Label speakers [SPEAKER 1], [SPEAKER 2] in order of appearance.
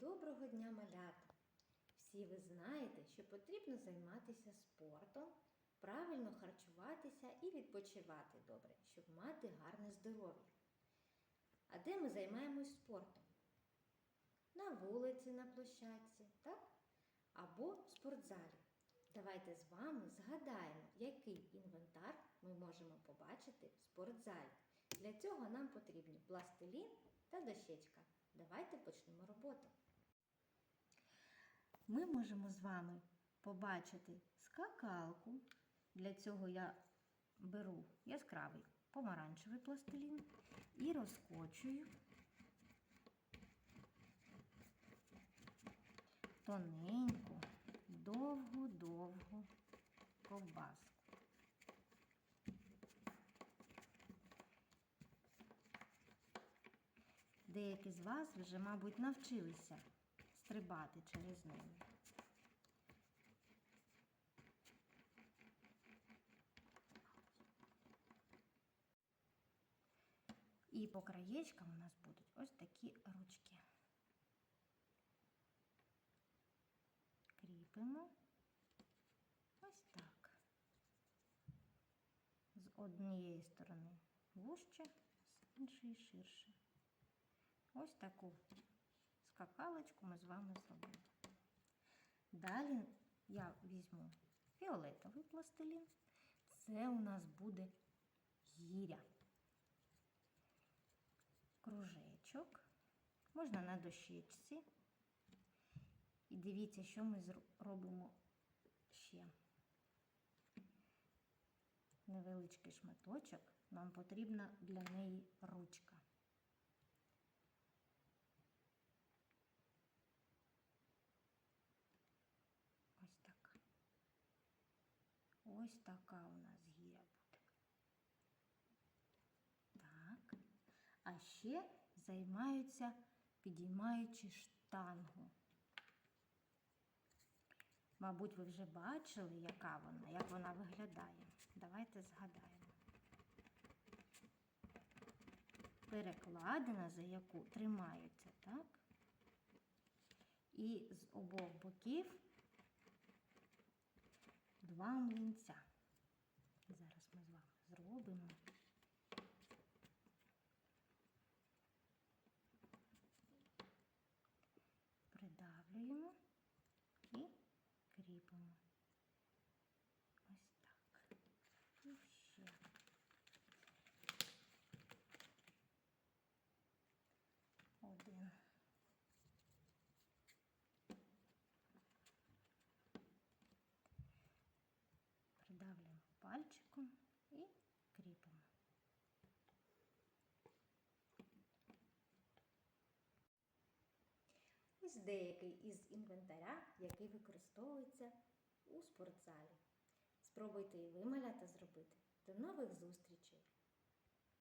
[SPEAKER 1] Доброго дня, малята! Всі ви знаєте, що потрібно займатися спортом, правильно харчуватися і відпочивати добре, щоб мати гарне здоров'я. А де ми займаємось спортом? На вулиці, на площадці, так? Або в спортзалі. Давайте з вами згадаємо, який інвентар ми можемо побачити в спортзалі. Для цього нам потрібні пластилін та дощечка. Давайте почнемо роботу. Ми можемо з вами побачити скакалку. Для цього я беру яскравий помаранчевий пластилін і розкочую тоненьку, довгу-довгу ковбаску. Деякі з вас вже, мабуть, навчилися стрибати через неї. І по краєчкам у нас будуть ось такі ручки. Кріпимо ось так. З однієї сторони вужче, з іншої ширше. Ось таку скакалочку ми з вами зробили. Далі я візьму фіолетовий пластилін. Це у нас буде гіря. Кружечок. Можна на дощечці. І дивіться, що ми робимо ще. Невеличкий шматочок. Нам потрібна для неї ручка. Ось така. Ось така у нас гіря буде. Так. А ще займаються, підіймаючи штангу. Мабуть, ви вже бачили, яка вона, як вона виглядає. Давайте згадаємо. Перекладина, за яку тримається, так? І з обох боків два млинця. Зараз ми з вами зробимо. Придавлюємо і кріпимо. Ось так. І ще. Один. Придавлюємо пальчиком і кріпимо. Ось деякий із інвентаря, який використовується у спортзалі. Спробуйте і ви малята зробити. До нових зустрічей!